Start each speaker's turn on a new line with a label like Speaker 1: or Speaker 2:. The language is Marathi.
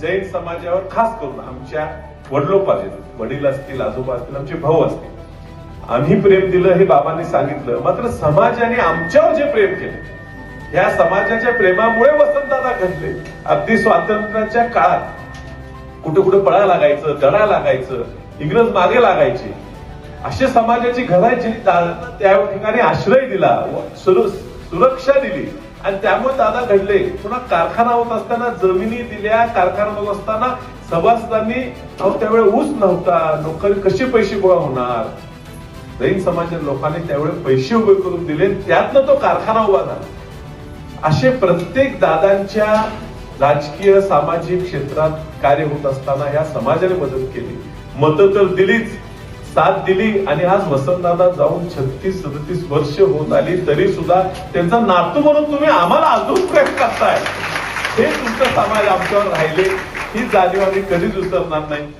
Speaker 1: जैन समाजावर खास करून आमच्या वडिलोपार्जित वडील असतील आजोबा असतील आमचे भाऊ असतील. आम्ही प्रेम दिलं हे बाबांनी सांगितलं मात्र समाजाने आमच्यावर जे प्रेम केलं या समाजाच्या प्रेमामुळे वसंतदादा घडले. अगदी स्वातंत्र्याच्या काळात कुठे कुठे पळा लागायचं दडा लागायचं इंग्रज मागे लागायचे. असे समाजाची घरायची त्या ठिकाणी आश्रय दिला व सुरक्षा दिली. आणि त्यामुळे दादा घडले. पुन्हा कारखाना होत असताना जमिनी दिल्या कारखाना होत असताना सभासदांनी त्यावेळेस ऊस नव्हता. नोकरी कसे पैसे गोळा होणार? जैन समाजाच्या लोकांनी त्यावेळेस पैसे उभे करून दिले. त्यातनं तो कारखाना उभा झाला. असे प्रत्येक दादांच्या राजकीय सामाजिक क्षेत्रात कार्य होत असताना या समाजाने मदत केली. मतं तर दिलीच. साथ दिली आणि आज वसंतदादा जाऊन छत्तीस सदतीस वर्ष होत आली तरी सुद्धा त्यांचा नातू म्हणून तुम्ही आम्हाला अजून प्रेम करताय. हे तुमचं समाज आमच्यावर राहिले. ही जाणीव आम्ही कधीच उचलणार नाही.